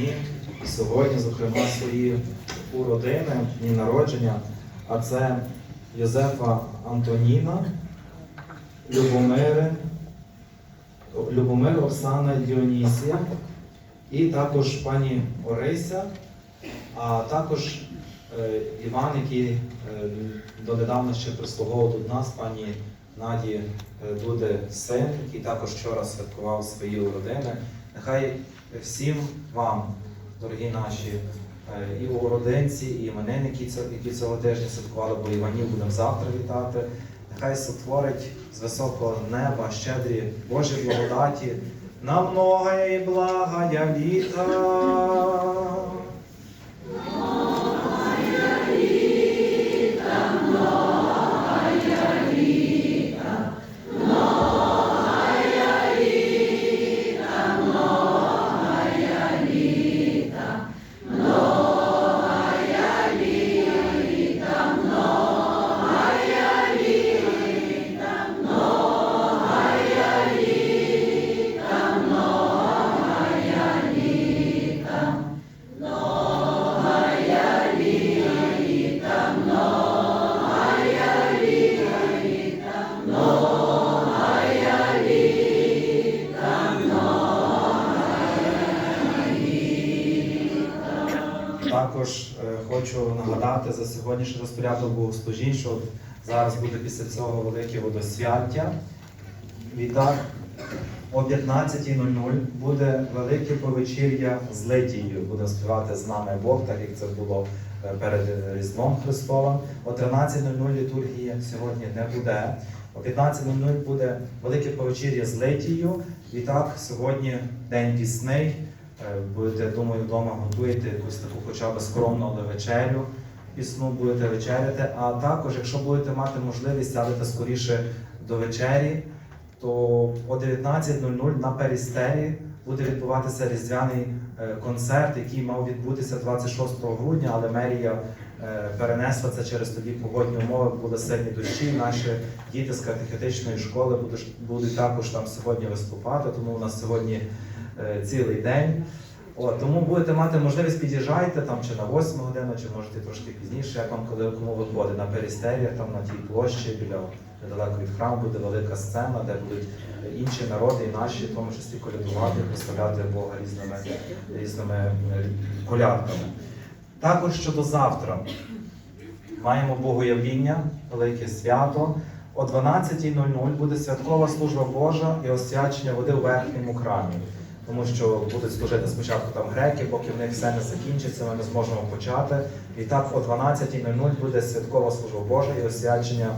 дні. Сьогодні, зокрема, свої у родини, дні народження, а це Йозефа Антоніна, Любомири, Любомир Оксана Діонісія і також пані Орися, а також е, Іван, який е, донедавна ще прислуговував тут нас, пані Наді е, Дуди син, який також вчора святкував свої родини. Нехай всім вам, дорогі наші, е, і городинці, і іменинники, які цього тижня святкували, бо Іванів будемо завтра вітати. Нехай сотворить з високого неба щедрі Божі благодаті на многое благая літа. Також е, хочу нагадати за сьогоднішній розпорядок богослужінь, що зараз буде після цього велике водосвяття. Відтак о 15.00 буде велике повечір'я з Литією. Буде співати з нами Бог, так як це було е, перед Різдвом Христовим. О 13.00 літургії сьогодні не буде. О 15.00 буде велике повечір'я з Литією. Відтак сьогодні день пісний. Е, Будете, думаю, вдома готуєте якусь таку хоча б скромну але вечерю. Пісну будете вечеряти. А також, якщо будете мати можливість сядете скоріше до вечері, то о 19.00 на перістері буде відбуватися різдвяний е, концерт, який мав відбутися 26 грудня, але мерія е, перенесла це через тоді погодні умови, були сильні дощі. Наші діти з катехетичної школи будуть, також там сьогодні виступати, тому у нас сьогодні цілий день. От, тому будете мати можливість під'їжджайте там чи на 8 годину, чи можете трошки пізніше, як вам коли кому виходить на перістеріях, там на тій площі біля недалеко від храму буде велика сцена, де будуть інші народи і наші, в тому числі колядувати, прославляти Бога різними, різними е, колядками. Також щодо завтра маємо Богоявління, велике свято. О 12.00 буде святкова служба Божа і освячення води у верхньому храмі. Тому що будуть служити спочатку там греки, поки в них все не закінчиться, ми не зможемо почати. І так о 12.00 буде святкова служба Божа і освячення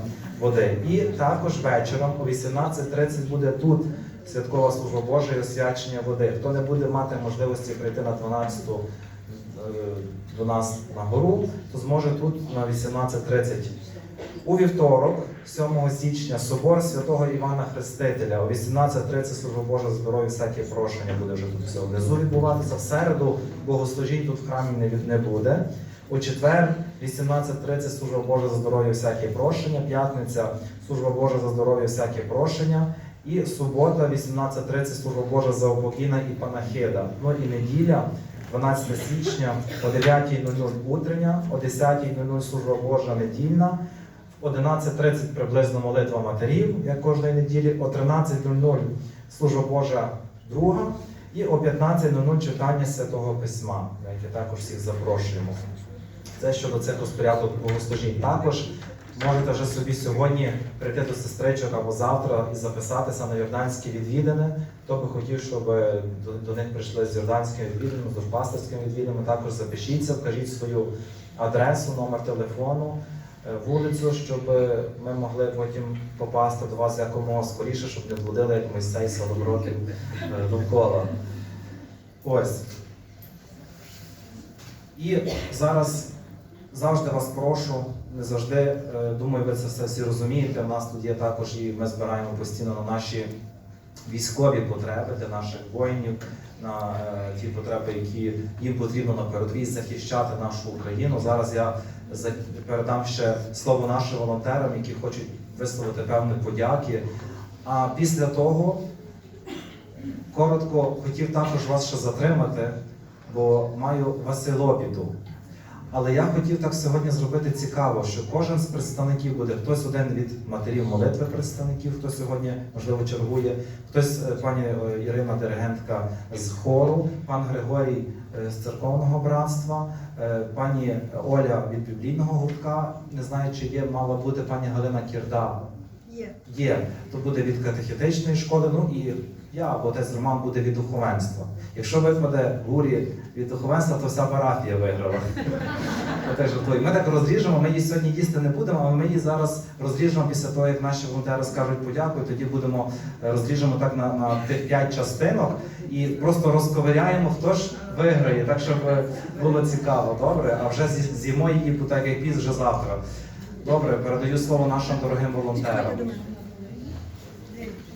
води. І також вечором о 18.30 буде тут святкова служба Божа і освячення води. Хто не буде мати можливості прийти на 12 е, до нас на гору, то зможе тут на 18.30. У вівторок, 7 січня, собор святого Івана Хрестителя о 18.30 служба Божа здоров'я, всяке прошення буде вже тут все внизу відбуватися. В середу богослужінь тут в храмі не, буде. У четвер, 18.30 служба Божа за здоров'я, всяке прошення. П'ятниця служба Божа за здоров'я, всяке прошення. І субота, 18.30 служба Божа за упокійна і панахида. Ну і неділя, 12 січня о 9.00 утрення, о 10.00 служба Божа недільна, 11.30 приблизно молитва матерів, як кожної неділі, о 13.00 служба Божа друга і о 15.00 читання Святого Письма, на яке також всіх запрошуємо. Це щодо цих розпорядок богослужінь. Також можете вже собі сьогодні прийти до сестричок або завтра і записатися на Йорданські відвідини. Хто би хотів, щоб до, до них прийшли з Йорданськими відвідинами, з душпастерськими відвідинами, також запишіться, вкажіть свою адресу, номер телефону, е, вулицю, щоб ми могли потім попасти до вас якомога скоріше, щоб не блудили, як Мойсей 40 е, довкола. Ось. І зараз завжди вас прошу, не завжди, е, думаю, ви це все всі розумієте. У нас тут є також і ми збираємо постійно на наші військові потреби для наших воїнів, на е, ті потреби, які їм потрібно на передовій захищати нашу Україну. Зараз я передам ще слово нашим волонтерам, які хочуть висловити певні подяки. А після того коротко хотів також вас ще затримати бо маю Василопіту. Але я хотів так сьогодні зробити цікаво, що кожен з представників буде хтось один від матерів молитви представників, хто сьогодні можливо чергує, хтось е, пані е, Ірина диригентка з хору, пан Григорій е, з церковного братства, пані Оля від біблійного гуртка. Не знаю, чи є мала бути пані Галина Кірда. Є. Є, то буде від катехетичної школи, ну і я або отець Роман буде від духовенства. Якщо випаде гурі від духовенства, то вся парафія виграла. Ми так розріжемо, ми її сьогодні їсти не будемо, але ми її зараз розріжемо після того, як наші волонтери скажуть подяку, і тоді будемо е, розріжемо так на, на тих п'ять частинок і просто розковиряємо, хто ж виграє, так щоб е, було цікаво, добре? А вже з'їмо її, так як піс вже завтра. Добре, передаю слово нашим дорогим волонтерам.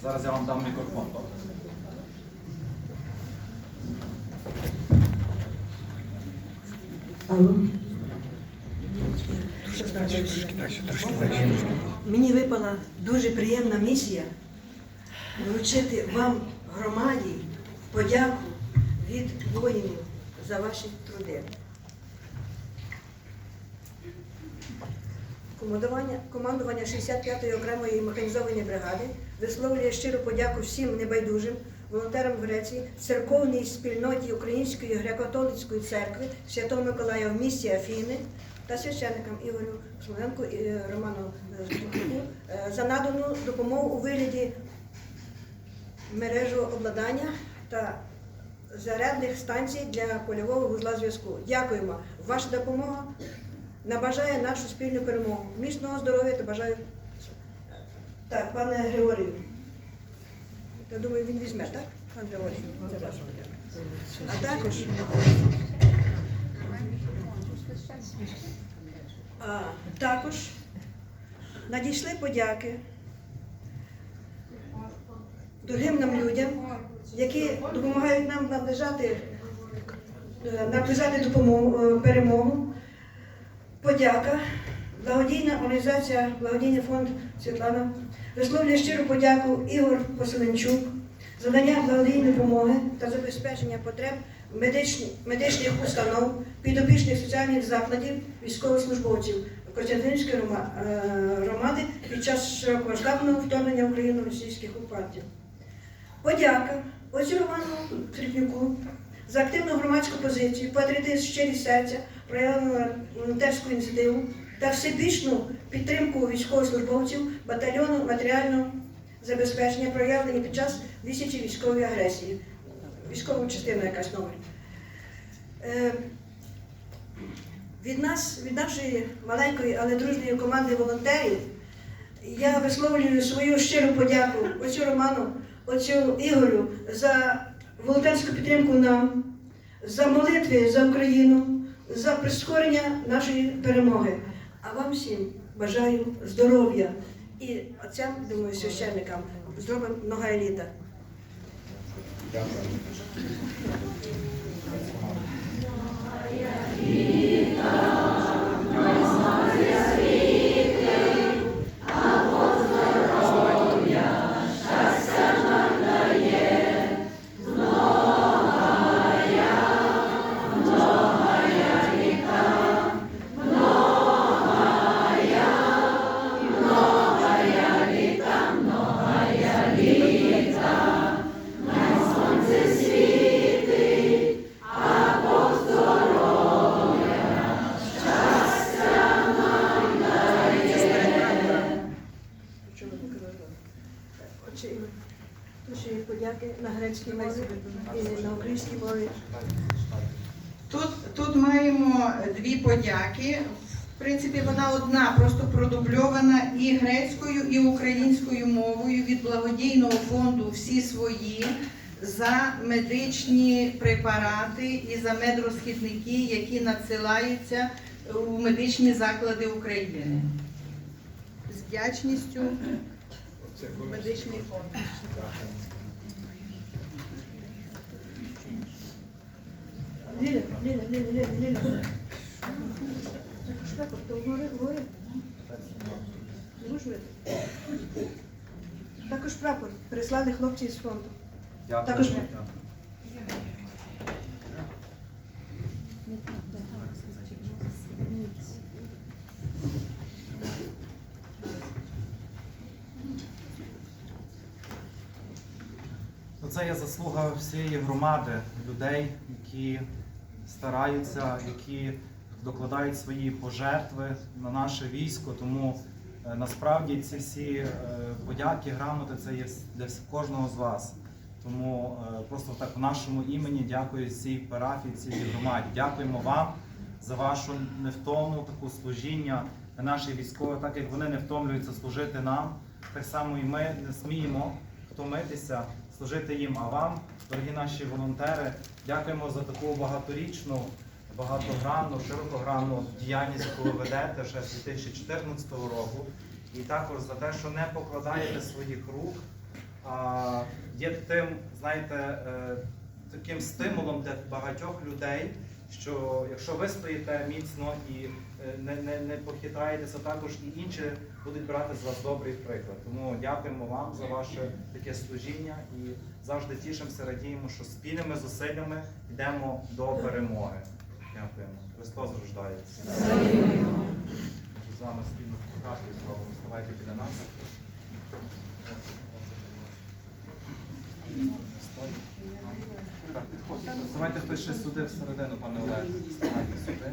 Зараз я вам дам мікрофон. Алло. Мені випала дуже приємна місія вручити вам громаді подяку від воїнів за ваші труди. Командування, командування 65-ї окремої механізованої бригади висловлює щиру подяку всім небайдужим волонтерам Греції, церковній спільноті Української греко-католицької церкви Святого Миколая в місті Афіни та священникам Ігорю Смоленку і е, Роману е, е, за надану допомогу у вигляді мережу обладнання та зарядних станцій для польового вузла зв'язку. Дякуємо. Ваша допомога набажає нашу спільну перемогу. Міцного здоров'я та бажаю. Так, пане Григорію. Я думаю, він візьме, так? Пан Григорій, це ваше. А також. А, також надійшли подяки дорогим нам людям, які допомагають нам наближати, е, наближати допомогу, е, перемогу. Подяка. Благодійна організація, благодійний фонд Світлана висловлює щиру подяку Ігор Василенчук за надання благодійної допомоги та забезпечення потреб медичних установ, підопічних соціальних закладів, військовослужбовців Костянтинівської грома- е, громади під час широкомасштабного вторгнення в російських окупантів. Подяка отцю Роману Тріпнюку за активну громадську позицію, патріотизм, щирість серця, проявлену волонтерську ініціативу та всебічну підтримку військовослужбовців батальйону матеріального забезпечення, проявлені під час відсічі військової агресії. Військова частина якась номер. Від нас, від нашої маленької, але дружньої команди волонтерів, я висловлюю свою щиру подяку оцю Роману, оцю Ігорю за волонтерську підтримку нам, за молитви за Україну, за прискорення нашої перемоги. А вам всім бажаю здоров'я і отцям, думаю, священникам зробимо нога еліта. Дякую. На грецькій мові і на українській мові. Тут, тут маємо дві подяки. В принципі, вона одна, просто продубльована і грецькою, і українською мовою від благодійного фонду всі свої за медичні препарати і за медрозхідники, які надсилаються у медичні заклади України. З вдячністю медичний фонд. Ліля, Ліля, Ліля, Ліля, Ліля. Шляпа, то гори, гори. Дуже. Також прапор. Прислали хлопці із фонду. Також ми. Ну, це є заслуга всієї громади людей, які стараються, які докладають свої пожертви на наше військо. Тому е, насправді ці всі е, подяки, грамоти це є для кожного з вас. Тому е, просто так в нашому імені дякую цій парафії, цій громаді. Дякуємо вам за вашу невтомну таку служіння на нашій військовій, так як вони не втомлюються служити нам. Так само і ми не сміємо втомитися, служити їм. А вам, дорогі наші волонтери, дякуємо за таку багаторічну, багатогранну, широкогранну діяльність, яку ви ведете ще з 2014 року. І також за те, що не покладаєте своїх рук, а є тим, знаєте, е, таким стимулом для багатьох людей, що якщо ви стоїте міцно і е, не, не, не похитаєтеся, також і інші будуть брати з вас добрий приклад. Тому дякуємо вам за ваше таке служіння і завжди тішимося, радіємо, що спільними зусиллями йдемо до перемоги. Дякуємо. Христос рождається. З вами спільно фотографію зробимо. Вставайте біля нас. Давайте хтось ще сюди всередину, пане Олег. Ставайте сюди.